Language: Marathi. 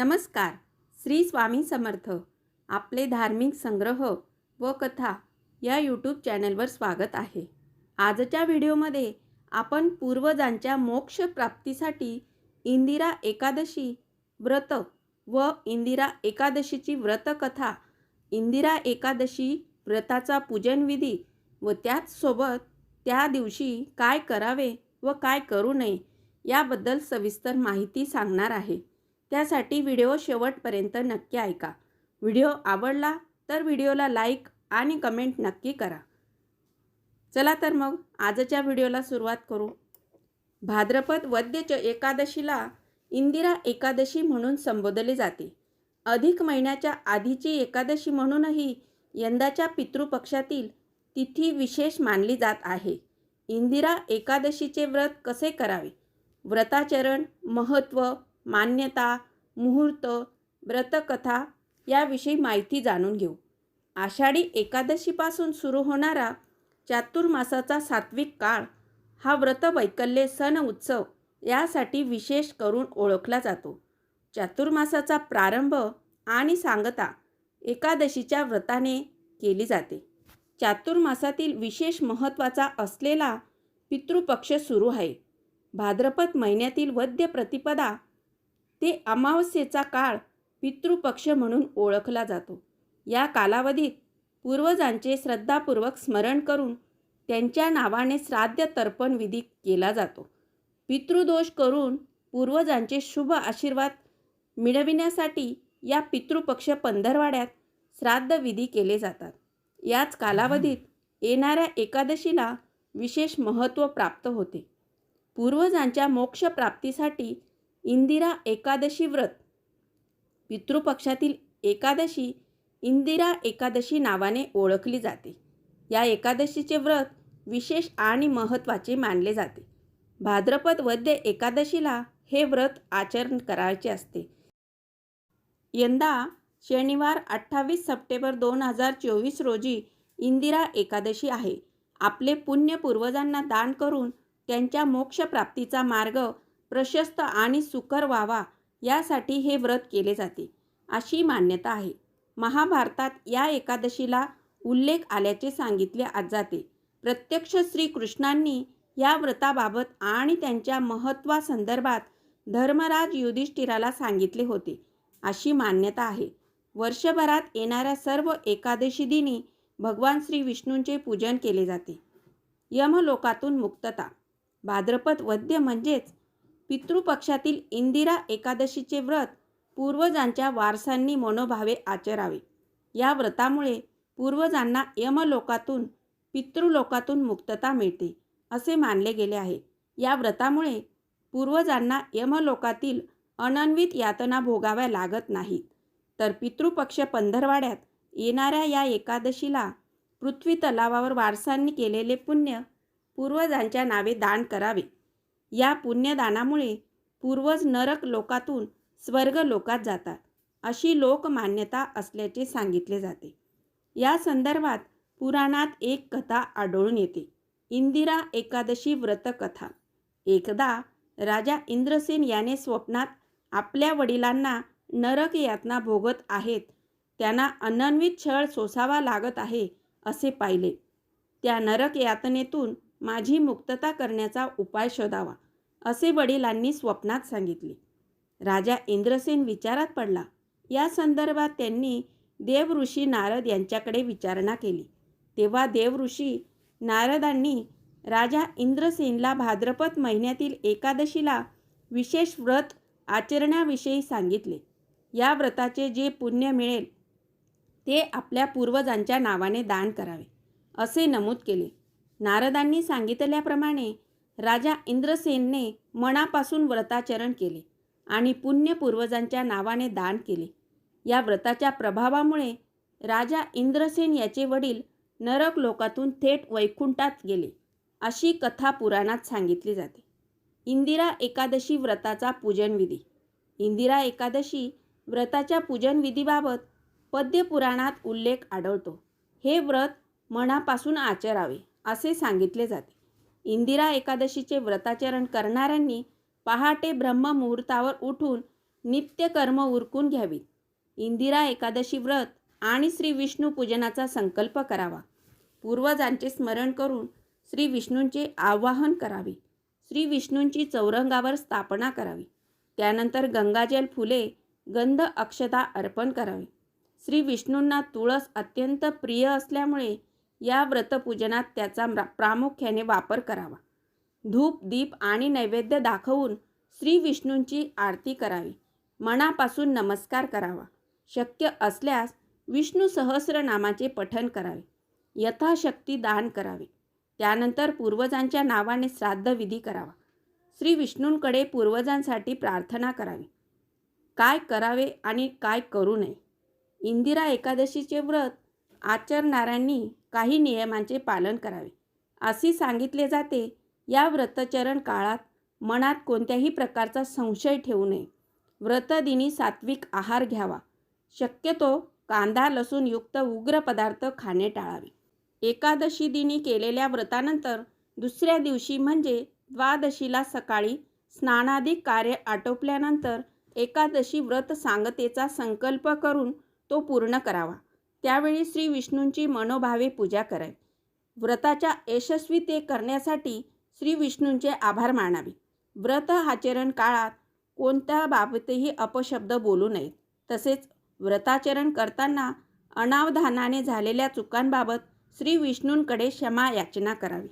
नमस्कार. श्री स्वामी समर्थ. आपले धार्मिक संग्रह व कथा या यूट्यूब चॅनलवर स्वागत आहे. आजच्या व्हिडिओमध्ये आपण पूर्वजांच्या मोक्ष प्राप्तीसाठी इंदिरा एकादशी व्रत व इंदिरा एकादशीची व्रतकथा इंदिरा एकादशी व्रताचा पूजनविधी व त्याचसोबत त्या दिवशी काय करावे व काय करू नये याबद्दल सविस्तर माहिती सांगणार आहे. त्यासाठी व्हिडिओ शेवटपर्यंत नक्की ऐका. व्हिडिओ आवडला तर व्हिडिओला लाईक आणि कमेंट नक्की करा. चला तर मग आजच्या व्हिडिओला सुरुवात करू. भाद्रपद वद्यच्या एकादशीला इंदिरा एकादशी म्हणून संबोधले जाते. अधिक महिन्याच्या आधीची एकादशी म्हणूनही यंदाच्या पितृपक्षातील तिथी विशेष मानली जात आहे. इंदिरा एकादशीचे व्रत कसे करावे? व्रताचरण महत्त्व मान्यता मुहूर्त व्रतकथा याविषयी माहिती जाणून घेऊ. आषाढी एकादशीपासून सुरू होणारा चातुर्मासाचा सात्विक काळ हा व्रतवैकल्य सण उत्सव यासाठी विशेष करून ओळखला जातो. चातुर्मासाचा प्रारंभ आणि सांगता एकादशीच्या व्रताने केली जाते. चातुर्मासातील विशेष महत्त्वाचा असलेला पितृपक्ष सुरू आहे. भाद्रपद महिन्यातील वद्य प्रतिपदा ते अमावस्येचा काळ पितृपक्ष म्हणून ओळखला जातो. या कालावधीत पूर्वजांचे श्रद्धापूर्वक स्मरण करून त्यांच्या नावाने श्राद्ध तर्पण विधी केला जातो. पितृदोष करून पूर्वजांचे शुभ आशीर्वाद मिळविण्यासाठी या पितृपक्ष पंधरवाड्यात श्राद्धविधी केले जातात. याच कालावधीत येणाऱ्या एकादशीला विशेष महत्त्व प्राप्त होते. पूर्वजांच्या मोक्षप्राप्तीसाठी इंदिरा एकादशी व्रत. पितृपक्षातील एकादशी इंदिरा एकादशी नावाने ओळखली जाते. या एकादशीचे व्रत विशेष आणि महत्त्वाचे मानले जाते. भाद्रपद वद्य एकादशीला हे व्रत आचरण करायचे असते. यंदा शनिवार अठ्ठावीस सप्टेंबर दोन हजार चोवीस रोजी इंदिरा एकादशी आहे. आपले पुण्य पूर्वजांना दान करून त्यांच्या मोक्षप्राप्तीचा मार्ग प्रशस्त आणि सुकर व्हावा यासाठी हे व्रत केले जाते. अशी मान्यता आहे. महाभारतात या एकादशीला उल्लेख आल्याचे सांगितले आज जाते. प्रत्यक्ष श्रीकृष्णांनी या व्रताबाबत आणि त्यांच्या महत्त्वासंदर्भात धर्मराज युधिष्ठिराला सांगितले होते. अशी मान्यता आहे. वर्षभरात येणाऱ्या सर्व एकादशी दिनी भगवान श्री विष्णूंचे पूजन केले जाते. यमलोकातून मुक्तता. भाद्रपद वद्य म्हणजेच पितृपक्षातील इंदिरा एकादशीचे व्रत पूर्वजांच्या वारसांनी मनोभावे आचरावे. या व्रतामुळे पूर्वजांना यमलोकातून पितृलोकातून मुक्तता मिळते असे मानले गेले आहे. या व्रतामुळे पूर्वजांना यमलोकातील अनन्वित यातना भोगाव्या लागत नाहीत. तर पितृपक्ष पंधरवाड्यात येणाऱ्या या एकादशीला पृथ्वी तलावावर वारसांनी केलेले पुण्य पूर्वजांच्या नावे दान करावे. या पुण्यदानामुळे पूर्वज नरक लोकातून स्वर्ग लोकात जातात अशी लोकमान्यता असल्याचे सांगितले जाते. या संदर्भात पुराणात एक कथा आढळून येते. इंदिरा एकादशी व्रतकथा. एकदा राजा इंद्रसेन याने स्वप्नात आपल्या वडिलांना नरक यातना भोगत आहेत त्यांना अनन्वित छळ सोसावा लागत आहे असे पाहिले. त्या नरक यातनेतून माझी मुक्तता करण्याचा उपाय शोधावा असे वडिलांनी स्वप्नात सांगितले. राजा इंद्रसेन विचारात पडला. या संदर्भात त्यांनी देवऋषी नारद यांच्याकडे विचारणा केली. तेव्हा देवऋषी नारदांनी राजा इंद्रसेनला भाद्रपद महिन्यातील एकादशीला विशेष व्रत आचरण्याविषयी सांगितले. या व्रताचे जे पुण्य मिळेल ते आपल्या पूर्वजांच्या नावाने दान करावे असे नमूद केले. नारदांनी सांगितल्याप्रमाणे राजा इंद्रसेनने मनापासून व्रताचरण केले आणि पुण्य पूर्वजांच्या नावाने दान केले. या व्रताच्या प्रभावामुळे राजा इंद्रसेन याचे वडील नरक लोकातून थेट वैकुंठात गेले अशी कथा पुराणात सांगितली जाते. इंदिरा एकादशी व्रताचा पूजनविधी. इंदिरा एकादशी व्रताच्या पूजनविधीबाबत पद्यपुराणात उल्लेख आढळतो. हे व्रत मनापासून आचरावे. असे सांगितले जाते. इंदिरा एकादशीचे व्रताचरण करणाऱ्यांनी पहाटे ब्रह्ममुहूर्तावर उठून नित्यकर्म उरकून घ्यावीत. इंदिरा एकादशी व्रत आणि श्री विष्णू पूजनाचा संकल्प करावा. पूर्वजांचे स्मरण करून श्री विष्णूंचे आवाहन करावे. श्री विष्णूंची चौरंगावर स्थापना करावी. त्यानंतर गंगाजल फुले गंध अक्षता अर्पण करावे. श्री विष्णूंना तुळस अत्यंत प्रिय असल्यामुळे या व्रतपूजनात त्याचा प्रामुख्याने वापर करावा. धूप दीप आणि नैवेद्य दाखवून श्री विष्णूंची आरती करावी. मनापासून नमस्कार करावा. शक्य असल्यास विष्णू सहस्रनामाचे पठन करावे. यथाशक्ती दान करावे. त्यानंतर पूर्वजांच्या नावाने श्राद्धविधी करावा. श्री विष्णूंकडे पूर्वजांसाठी प्रार्थना करावी. काय करावे आणि काय करू नये? इंदिरा एकादशीचे व्रत आचरणाऱ्यांनी काही नियमांचे पालन करावे. असे सांगितले जाते या व्रतचरण काळात मनात कोणत्याही प्रकारचा संशय ठेवू नये. व्रतदिनी सात्विक आहार घ्यावा. शक्यतो कांदा लसूण युक्त उग्र पदार्थ खाणे टाळावे. एकादशी दिनी केलेल्या व्रतानंतर दुसऱ्या दिवशी म्हणजे द्वादशीला सकाळी स्नानादी कार्य आटोपल्यानंतर एकादशी व्रत सांगतेचा संकल्प करून तो पूर्ण करावा. त्यावेळी श्री विष्णूंची मनोभावे पूजा करावी. व्रताच्या यशस्वीते करण्यासाठी श्री विष्णूंचे आभार मानावे. व्रत आचरण काळात कोणत्या बाबतही अपशब्द बोलू नयेत तसेच व्रताचरण करताना अनावधानाने झालेल्या चुकांबाबत श्री विष्णूंकडे क्षमा याचना करावी.